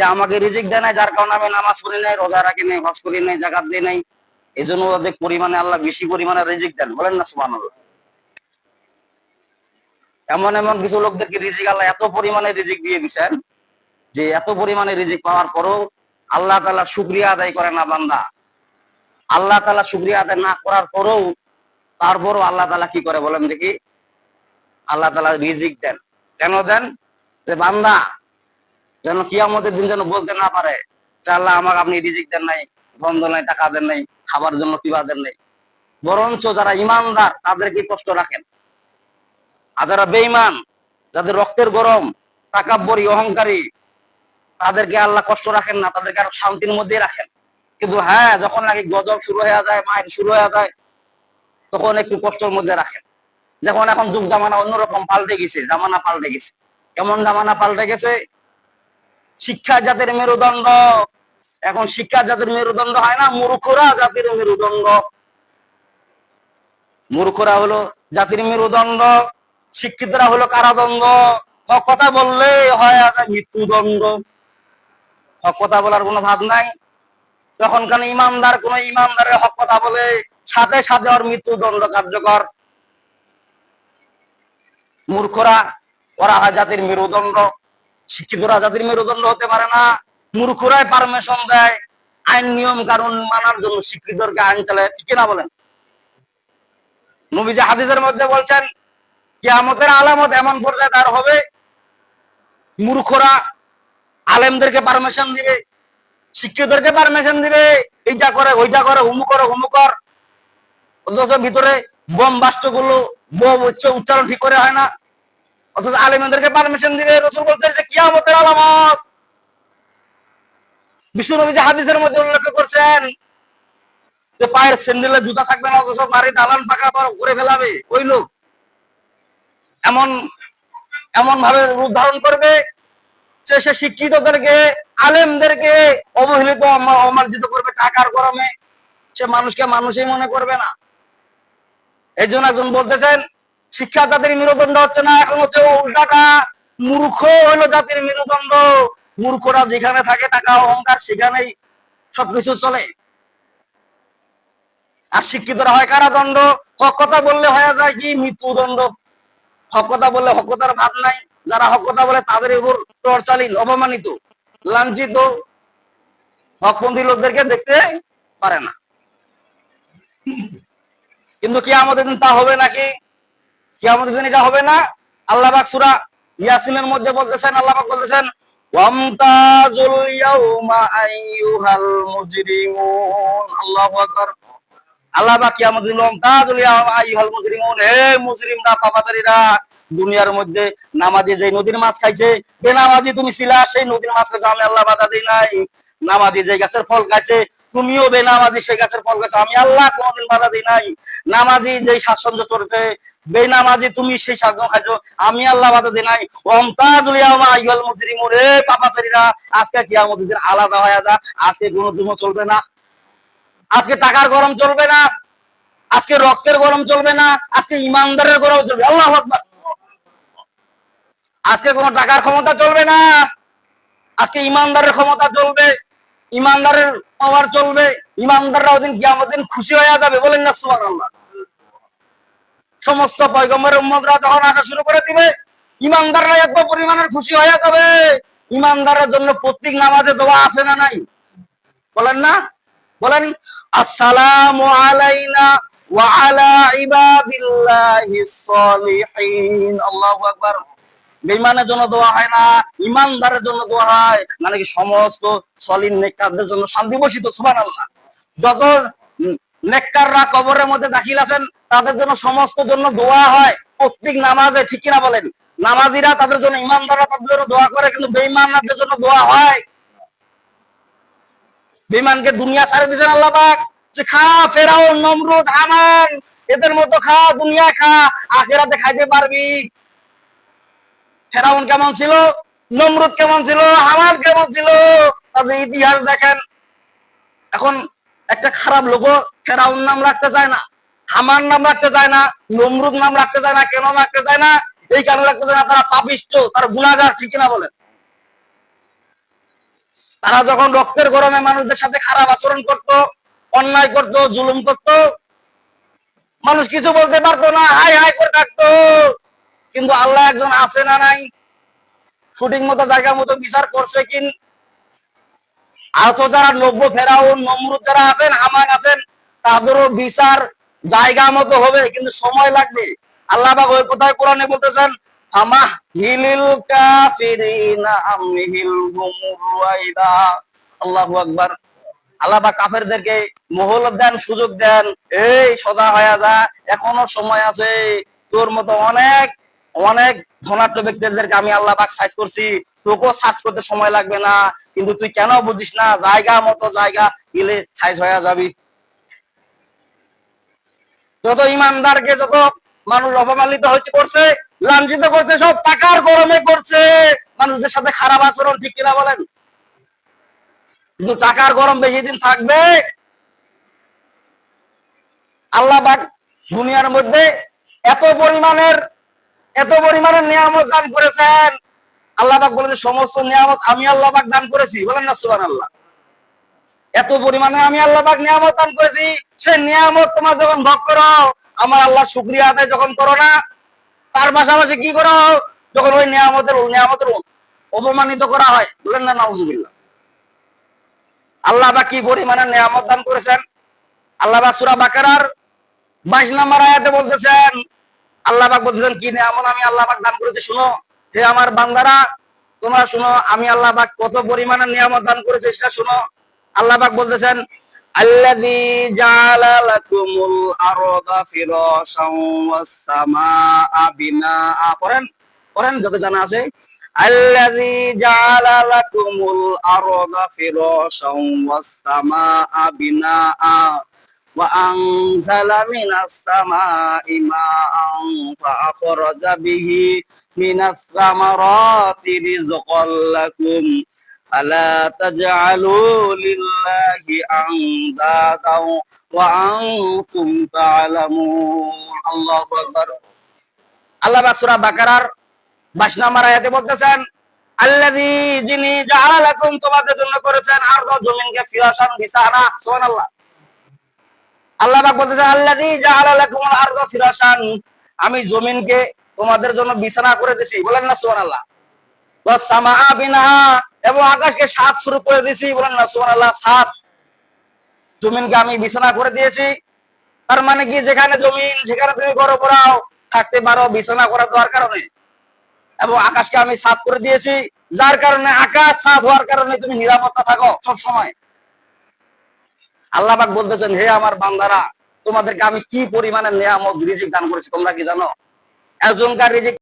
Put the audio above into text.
যে আমাকে রিজিক দেয় নাই, যার কারণে আমি নামাজ পড়ি নাই, রোজা রাখি নাই, হজ করি নাই, জাকাত দিই নাই এই জন্য অধিক পরিমাণে, আল্লাহ বেশি পরিমাণে রিজিক দেন, বলেন না সুমান এমন এমন কিছু লোকদেরকে রিজিক আল্লাহ এত পরিমাণে রিজিক দিয়ে দিচ্ছেন যে এত পরিমাণে রিজিক পাওয়ার পরও আল্লাহ তালা শুক্রিয়া আদায় করে না বান্দা। আল্লাহ তালা শুক্রিয়া আদায় না করার পরেও, তারপরও আল্লাহ তালা কি করে বলেন দেখি? আল্লাহ তালা রিজিক দেন। কেন দেন? যে বান্দা যেন কিয়ামতের দিন যেন বলতে না পারে আল্লাহ আমাকে আপনি রিজিক দেন নাই বন্ধ নাই, টাকা দেন নাই, খাবার জন্য পিবা দেন নাই। বরঞ্চ যারা ইমানদার তাদেরকে কষ্ট রাখেন। আর যারা বেইমান যাদের রক্তের গরম, তাকাব্বরী, অহংকারী, তাদেরকে আল্লাহ কষ্ট রাখেন না, তাদেরকে আরও শান্তির মধ্যে রাখেন। কিন্তু হ্যাঁ যখন নাকি গজব শুরু হয়ে যায়, মায়ের শুরু হয়ে যায়, তখন একটু কষ্টের মধ্যে রাখেন। যখন এখন যুগ জামানা অন্যরকম পাল্টে গেছে, জামানা পাল্টে গেছে। কেমন জামানা পাল্টে গেছে? শিক্ষা জাতির মেরুদণ্ড। এখন শিক্ষা জাতির মেরুদণ্ড হয় না, মূর্খরা জাতির মেরুদণ্ড। মূর্খরা হলো জাতির মেরুদণ্ড, শিক্ষিতরা হলো কারাদণ্ড। হক কথা বললে হয় আছে মৃত্যুদণ্ড। হক কথা বলার কোনো ভাব নাই। তখন কেন ইমানদার কোন ইমানদারের হক কথা বলে, সাথে সাথে ওর মৃত্যুদণ্ড কার্যকর। মূর্খরা, ওরা হয় জাতির মেরুদণ্ড। শিক্ষিতরা জাতির মেরুদণ্ড হতে পারে না। মূর্খরাই পারমিশন দেয়, আইন, নিয়ম, কানুন মানার জন্য শিক্ষিতদেরকে আইন চালায়। ঠিক না বলেন? নবীজি হাদিসের মধ্যে বলছেন, কিয়ামতের আলামত এমন পর্যায়ে তার হবে, মূর্খরা আলেমদেরকে পারমিশন দিবে, শিক্ষিতদেরকে পারমিশন দিবে, এইটা করে, ওইটা করে, হুমু করে, হুমু কর। অথচ ভিতরে বোম বাস্টগুলো বোম উচ্চ উচ্চারণ ঠিক করে হয় না। অথচ আলেমদেরকে পারমিশন দিবে, রসুল বলছে, এটা কিয়ামতের আলামত। বিশ্ব নবী যে হাদিসের মধ্যে উল্লেখ করছেন যে পায়ের স্যান্ডেলে জুতা থাকবে না, অথচ বাড়ি দালান পাকা করে ফেলাবে, ওই লোক। এমন এমন ভাবে রূপ ধারণ করবে যে সে শিক্ষিতদেরকে, আলেমদেরকে অবহেলিত অমা- অমার্জিত করবে টাকার গরমে। সে মানুষকে মানুষই মনে করবে না। এই জন্য একজন বলতেছেন শিক্ষা জাতির মেরুদণ্ড হচ্ছে না, এখন হচ্ছে উল্টাটা মূর্খ হলো জাতির মেরুদণ্ড। মূর্খরা যেখানে থাকে টাকা, অহংকার, সেখানেই সবকিছু চলে। আর শিক্ষিতরা হয় কারাদণ্ড। হক কথা বললে হয়ে যায় কি? মৃত্যুদণ্ড। হক কথা বললে হকতার ভাত নাই। যারা হক কথা বলে তাদের উপর টর্চালিন, অপমানিত, লাঞ্ছিত। হকপন্থী লোকদেরকে দেখতে পারে না। কিন্তু কি আমাদের দিন তা হবে নাকি? কি আমাদের দিন এটা হবে না। আল্লাহ পাক সূরা ইয়াসিনের মধ্যে বলতেছেন, আল্লাহ পাক বলতেছেন ওয়ামতাজুল ইয়াউমা আইয়ুহাল মুজরিমুন। আল্লাহু আকবার। দুনিয়ার মধ্যে নামাজি যে নদীর মাছ খাইছে তুমি ছিলা, সেই নদীর মাছ খাইছো, আমি আল্লাহ বাধা দিই নাই। নামাজি যে গাছের ফল খাইছে, তুমিও সেই গাছের ফল খাইছো, আমি আল্লাহ কোনোদিন বাধা দিই নাই। নামাজি যে শাসন করতে বেনামাজি তুমি সেই খাইছো, আমি আল্লাহ বাধা দিই নাই। আজকে দিন আলাদা হয়ে যা, আজকে কোনো চলবে না। আজকে টাকার গরম চলবে না, আজকে রক্তের গরম চলবে না, আজকে ইমানদারের গরম চলবে আল্লাহ আজকে কোনো টাকার ক্ষমতা চলবে না, আজকে ইমানদারের ক্ষমতা চলবে, ইমানদারের পাওয়ার চলবে ইমানদাররা ওদিন কিয়ামত দিন খুশি হয়ে যাবে, বলেন না সুবহানাল্লাহ। সমস্ত পয়গম্বরের উম্মতরা যখন আসা শুরু করে দিবে, ইমানদাররা এত পরিমাণের খুশি হয়ে যাবে, ইমানদারের জন্য প্রত্যেক নামাজে দোয়া আছে না নাই? বলেন না? বলেন, আসসালামু আলাইনা ওয়া ইবাদিল্লাহিস সালিহিন। আল্লাহু আকবার। বেঈমানের জন্য দোয়া হয় না ইমানদারের জন্য দোয়া হয় মানে কি সমস্ত সলিন নেককারদের জন্য শান্তি বসিত সুবহানাল্লাহ। যত নেককাররা কবরের মধ্যে দাখিল আছেন, তাদের জন্য সমস্ত জন্য দোয়া হয়। প্রত্যেক নামাজে ঠিক কিনা বলেন? নামাজিরা তাদের জন্য ইমানদাররা তাদের জন্য দোয়া করে, কিন্তু বেঈমানদের জন্য দোয়া হয়। বিমানকে দুনিয়া ছাড়ে দিয়েছেন আল্লাহ পাক। যে খা ফেরাও নমরুদ, হামান, এদের মতো খা, দুনিয়া খা, আখেরাতে খাইতে পারবি। ফেরাউন কেমন ছিল? নমরুদ কেমন ছিল? হামান কেমন ছিল? তাদের ইতিহাস দেখেন। এখন একটা খারাপ লোক ফেরাউন নাম রাখতে চায় না, হামান নাম রাখতে চায় না, নমরুদ নাম রাখতে চায় না, কেন রাখতে চায় না? এই কারণে রাখতে চায় না, তারা পাপিষ্ট, তারা গুণাগার, ঠিক না বলেন? তারা যখন রক্তের গরমে মানুষদের সাথে খারাপ আচরণ করত, অন্যায় করত, জুলুম করত, মানুষ কিছু বলতে পারতো না, হাই হাই করে ডাকতো। কিন্তু আল্লাহ একজন আছে না নাই? শুটিং মতো জায়গা মতো বিচার করছে কিন? আহত যারা নব্য ফেরাউন, নমরুদ যারা আছেন হামান আছেন, তাদেরও বিচার জায়গা মতো হবে, কিন্তু সময় লাগবে। আল্লাহ পাক ওই কোথায় কোরআনে বলতেছেন আমা হিলিল কাফিরিনা আমহিল হুমুরাইদা আল্লাহু আকবার। আল্লাহ পাক কাফেরদেরকে মহলত দেন, সুযোগ দেন। এই, সোজা হয়ে যা, এখনও সময় আছে। তোর মতো অনেক অনেক ধনাঢ্য ব্যক্তিদেরকে আমি আল্লাহ পাক সাইজ করছি। তোকেও সার্চ করতে সময় লাগবে না। কিন্তু তুই কেন বুঝিস না? জায়গা মতো জায়গা গেলে সাইজ হয়ে যাবি। যত ইমানদারকে যত মানুষ অপমানিত হচ্ছে করছে লাঞ্ছিত করছে, সব টাকার গরমে করছে। মানুষদের সাথে খারাপ আচরণ, ঠিক কিনা বলেন? কিন্তু টাকার গরম বেশি দিন থাকবে। আল্লাহ দুনিয়ার মধ্যে এত পরিমাণের এত পরিমাণের নিয়ামত দান করেছেন। আল্লাহ পাক বলেছে, সমস্ত নিয়ামত আমি আল্লাহ দান করেছি। বলেন না সুবান আল্লাহ এত পরিমাণে আমি আল্লাহ নিয়ামত দান করেছি। সেই নিয়ামত তোমার যখন ভোগ করো, আমার আল্লাহ শুক্রিয়া আদায় যখন করো না তার পাশাপাশি কি করো যখন ওই নিয়ামতের নিয়ামতের অপমানিত করা হয়, বলেন না, নাউজুবিল্লাহ। আল্লাহ পাক কি পরিমাণে নিয়ামত দান করেছেন? আল্লাহ পাক সূরা বাকারার 22 নম্বর আয়াতে বলতেছেন আল্লাহ পাক বলতেছেন, কি নিয়ামত আমি আল্লাহ পাক দান করেছি, শুনো, হে আমার বান্দারা, তোমরা শুনো, আমি আল্লাহ পাক কত পরিমাণে নিয়ামত দান করেছি, সেটা শুনো। আল্লাহ পাক বলতেছেন আল্লাযী জাআলা লাকুমুল আরদা ফিরাশান ওয়াস সামাআ বিনাআ পড়েন পড়েন যত জানা আছে আল্লাযী জাআলা লাকুমুল আরদা ফিরাশান ওয়াস সামাআ বিনাআ وأنزل من السماء ماء فأخرج به من الثمرات رزقا لكم فلا تجعلوا لله أندادا وأنتم تعلمون الله أكبر আল্লাহ পাক সূরা বাকারার 22 নম্বর আয়াতে বলতেছেন আল্লাযী যিনি জাআলা লাকুম তোমাদের জন্য করেছেন আর জমিনকে ফিরাশান বিছানা সুবহানাল্লাহ আল্লাহ পাক বলতেছেন আল্লাযী জাআলা লাকুমুল আরদা ফিরাশান আমি জমিনকে তোমাদের জন্য বিছানা করে দিয়েছি বলেন না সুবহানাল্লাহ ওয়াস সামাআ বিনাহা এবং আকাশকে সাত শুরু করে দিয়েছি। বলেন না, সুবহানাল্লাহ, সাত। জমিনকে আমি বিছানা করে দিয়েছি। তার মানে কি? যেখানে জমিন, সেখানে তুমি ঘর পড়াও থাকতে পারো, বিছানা করা দেওয়ার কারণে। এবং আকাশকে আমি সাফ করে দিয়েছি। যার কারণে আকাশ সাফ হওয়ার কারণে তুমি নিরাপত্তা থাকো সব সময় আল্লাহ পাক বলতেছেন, হে আমার বান্দারা, তোমাদেরকে আমি কি পরিমাণে নিয়ামত রিজিক দান করেছি, তোমরা কি জানো? একজনকার রিজিক